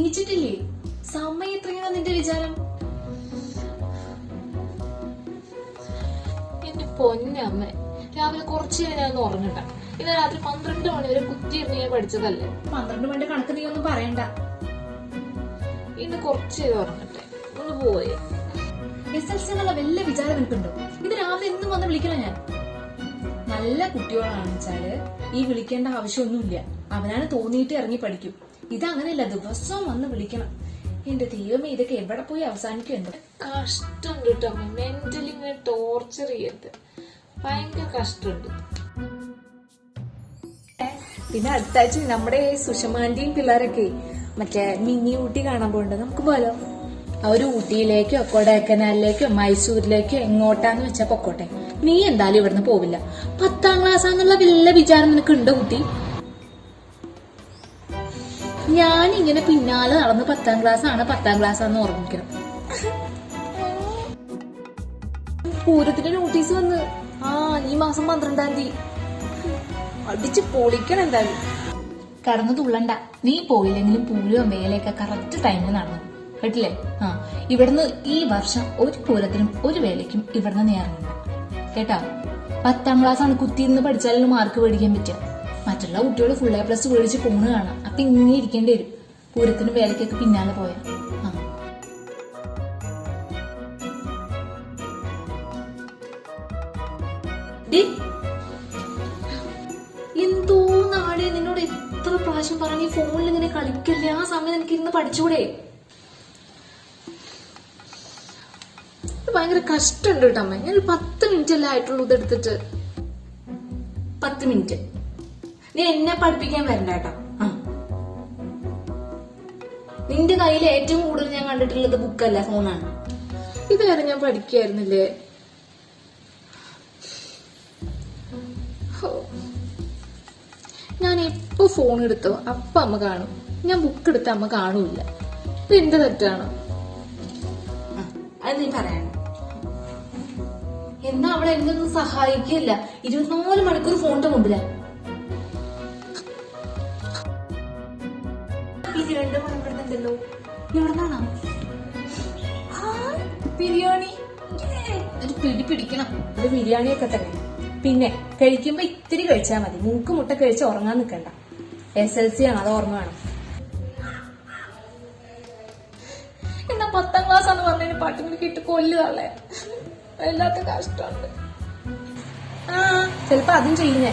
നീച്ചിട്ടില്ലേ സമയം നിന്റെ വിചാരം? എന്റെ പൊന്നമ്മ രാവിലെ കുറച്ച് നേരം ഒന്ന് ഉറങ്ങണ്ട. ഇന്ന് രാത്രി പന്ത്രണ്ട് മണി വരെ കുത്തിയിരുന്ന് ഞാൻ പഠിച്ചതല്ലേ? പന്ത്രണ്ട് മണിന്റെ കണക്ക് നീ ഒന്നും പറയണ്ട. ഇന്ന് കുറച്ച് നേരം ഉറങ്ങട്ടെ. ഒന്ന് പോയേ. എസ് എൽ സി എന്നുള്ള വല്ല വിചാരം നിൽക്കുന്നുണ്ടോ ഇത് രാവിലെ എന്നും വന്ന് വിളിക്കണം ഞാൻ. നല്ല കുട്ടികളാണെന്ന് വെച്ചാൽ ഈ വിളിക്കേണ്ട ആവശ്യമൊന്നുമില്ല. അവനാണ് തോന്നിയിട്ട് ഇറങ്ങി പഠിക്കും. ഇതങ്ങനെയല്ല ദിവസവും വന്ന് വിളിക്കണം. എന്റെ ദൈവമേ ഇതൊക്കെ എവിടെ പോയി അവസാനിക്കും എന്തോ. കഷ്ടമുണ്ട് കേട്ടോ മെന്റലി ഇങ്ങനെ ടോർച്ചർ ചെയ്യരുത്. ഭയങ്കര കഷ്ടമുണ്ട്. പിന്നെ അടുത്താഴ്ച നമ്മുടെ സുഷമാന്റിയും പിള്ളേരൊക്കെ മറ്റേ മിനി ഊട്ടി കാണാൻ പോകുന്നുണ്ട് നമുക്ക് പോലോ അവർ ഊട്ടിയിലേക്കോ കൊടൈക്കനാലിലേക്കോ മൈസൂരിലേക്കോ എങ്ങോട്ടാന്ന് വെച്ചാൽ പൊക്കോട്ടെ. നീ എന്തായാലും ഇവിടുന്ന് പോവില്ല. പത്താം ക്ലാസ് ആണെന്നുള്ള വല്ല വിചാരം നിനക്ക് ഉണ്ടോ കുട്ടി ഞാൻ ഇങ്ങനെ പിന്നാലെ നടന്ന് പത്താം ക്ലാസ് ആണ് പത്താം ക്ലാസ് ആണെന്ന് ഓർമ്മിക്കണം. പൂരത്തിന്റെ നോട്ടീസ് വന്ന്. ആ ഈ മാസം പന്ത്രണ്ടാം തീയതി. അടിച്ച് പൊളിക്കണം എന്തായാലും. കടന്നു തുള്ളണ്ട. നീ പോയില്ലെങ്കിലും പൂരവും വേലയൊക്കെ കറക്റ്റ് ടൈമിൽ നടന്നു. കേട്ടില്ലേ? ആ ഇവിടുന്ന് ഈ വർഷം ഒരു പൂരത്തിനും ഒരു വേലയ്ക്കും ഇവിടുന്ന് നീ ഇറങ്ങണ്ട. കേട്ടാ? പത്താം ക്ലാസ് ആണ് കുത്തിയിരുന്ന് പഠിച്ചാലും മാർക്ക് മേടിക്കാൻ പറ്റുക. മറ്റുള്ള കുട്ടികൾ ഫുൾ എ പ്ലസ് മേടിച്ച് പോണ് കാണാം. അപ്പൊ ഇങ്ങനെ ഇരിക്കേണ്ടി വരും. പൂരത്തിന് വേലയ്ക്കൊക്കെ പിന്നാലെ പോയ. എന്തോ നാളെ നിന്നോട് എത്ര പ്രാവശ്യം പറഞ്ഞു ഫോണിൽ ഇങ്ങനെ കളിക്കല്ലേ? ആ സമയം എനിക്ക് ഇരുന്ന് പഠിച്ചുകൂടെ ഭയങ്കര കഷ്ടമുണ്ട് കേട്ടോ അമ്മ. ഞാൻ പത്ത് മിനിറ്റ് അല്ലേ ആയിട്ടുള്ളൂ ഇതെടുത്തിട്ട് പത്ത് മിനിറ്റ് നീ എന്നെ പഠിപ്പിക്കാൻ വരണ്ട കേട്ടോ. നിന്റെ കയ്യിൽ ഏറ്റവും കൂടുതൽ ഞാൻ കണ്ടിട്ടുള്ളത് ബുക്കല്ല ഫോണാണ് ഇതുവരെ ഞാൻ പഠിക്കായിരുന്നില്ലേ. ഞാൻ എപ്പോ ഫോൺ എടുത്തോ അപ്പൊ അമ്മ കാണും. ഞാൻ ബുക്ക് എടുത്ത അമ്മ കാണൂല ഇത് എന്ത് തെറ്റാണ്? അത് നീ പറയണം. എന്നാ അവളെ എന്തൊന്നും സഹായിക്കില്ല ഇരുപത്തിനാല് മണിക്കൂർ ഫോണിന്റെ മുമ്പിലാ. രണ്ട് മണിക്കൂറുണ്ടല്ലോ എവിടെ നിന്നാണോ ബിരിയാണി. പിടി പിടിക്കണം. ഒരു ബിരിയാണിയൊക്കെ തന്നെ. പിന്നെ കഴിക്കുമ്പോ ഇത്തിരി കഴിച്ചാൽ മതി. മൂക്ക് മുട്ട കഴിച്ച് ഉറങ്ങാൻ നിൽക്കണ്ട എസ് എൽ സി ആണ് അത് ഓർമ്മ വേണം. എന്നാ പത്താം ക്ലാസ് ആണെന്ന് പറഞ്ഞതിന് പാട്ടും കിട്ടി കൊല്ലുകളെ വല്ലാത്ത കഷ്ടമുണ്ട്. ആ ചിലപ്പോ അതും ചെയ്യുന്നേ.